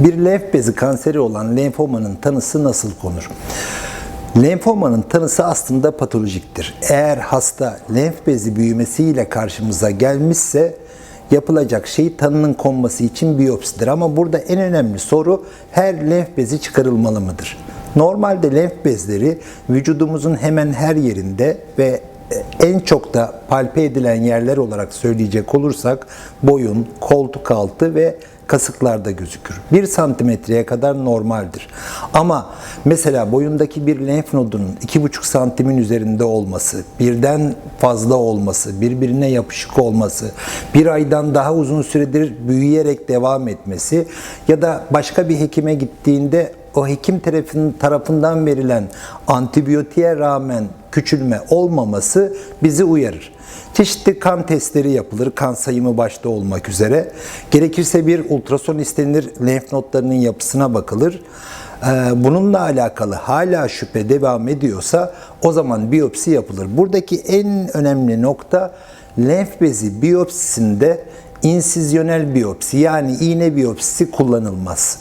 Bir lenf bezi kanseri olan lenfomanın tanısı nasıl konur? Lenfomanın tanısı aslında patolojiktir. Eğer hasta lenf bezi büyümesiyle karşımıza gelmişse yapılacak şey tanının konması için biyopsidir. Ama burada en önemli soru her lenf bezi çıkarılmalı mıdır? Normalde lenf bezleri vücudumuzun hemen her yerinde ve en çok da palpe edilen yerler olarak söyleyecek olursak boyun, koltuk altı ve kasıklarda gözükür. 1 santimetreye kadar normaldir. Ama mesela boyundaki bir lenf nodunun 2,5 santimin üzerinde olması, birden fazla olması, birbirine yapışık olması, bir aydan daha uzun süredir büyüyerek devam etmesi ya da başka bir hekime gittiğinde o hekim tarafın- tarafından verilen antibiyotiğe rağmen küçülme olmaması bizi uyarır. Çeşitli kan testleri yapılır, kan sayımı başta olmak üzere. Gerekirse bir ultrason istenir, lenf notlarının yapısına bakılır. Ee, Bununla alakalı hala şüphe devam ediyorsa o zaman biyopsi yapılır. Buradaki en önemli nokta lenf bezi biyopsisinde insizyonel biyopsi yani iğne biyopsisi kullanılmaz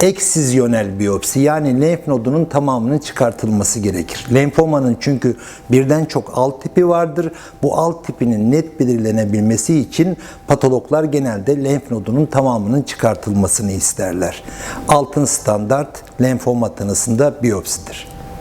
eksizyonel biyopsi yani lenf nodunun tamamının çıkartılması gerekir. Lenfomanın çünkü birden çok alt tipi vardır. Bu alt tipinin net belirlenebilmesi için patologlar genelde lenf nodunun tamamının çıkartılmasını isterler. Altın standart lenfoma tanısında biyopsidir.